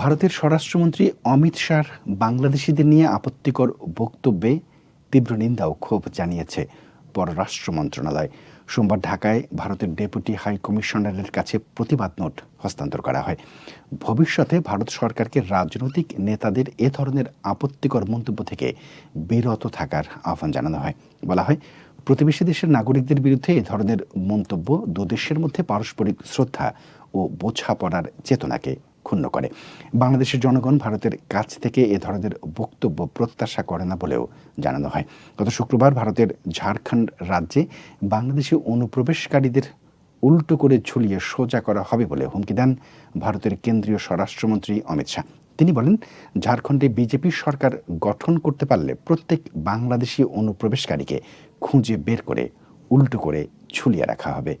ভারতের স্বরাষ্ট্রমন্ত্রী অমিত শাহ বাংলাদেশিদের নিয়ে আপত্তিকর বক্তব্যে তীব্র নিন্দা ও ক্ষোভ জানিয়েছে পররাষ্ট্র মন্ত্রণালয়। সোমবার ঢাকায় ভারতের ডেপুটি হাই কমিশনারের কাছে প্রতিবাদ নোট হস্তান্তর করা হয়। ভবিষ্যতে ভারত সরকারকে রাজনৈতিক নেতাদের এ ধরনের আপত্তিকর মন্তব্য থেকে বিরত থাকার আহ্বান জানানো হয়। বলা হয়, প্রতিবেশী দেশের নাগরিকদের বিরুদ্ধে এ ধরনের মন্তব্য দুদেশের মধ্যে পারস্পরিক শ্রদ্ধা ও বোঝাপড়ার চেতনাকে ক্ষুণ্ণ করে। বাংলাদেশের জনগণ ভারতের কাছ থেকে এ ধরনের বক্তব্য প্রত্যাশা করে না বলেও জানানো হয়। গত শুক্রবার ভারতের ঝাড়খণ্ড রাজ্যে বাংলাদেশি অনুপ্রবেশকারীদের উল্টো করে ঝুলিয়ে সোজা করা হবে বলে হুমকি দেন ভারতের কেন্দ্রীয় স্বরাষ্ট্রমন্ত্রী অমিত শাহ। তিনি বলেন, ঝাড়খণ্ডে বিজেপি সরকার গঠন করতে পারলে প্রত্যেক বাংলাদেশি অনুপ্রবেশকারীকে খুঁজে বের করে উল্টো করে ঝুলিয়ে রাখা হবে।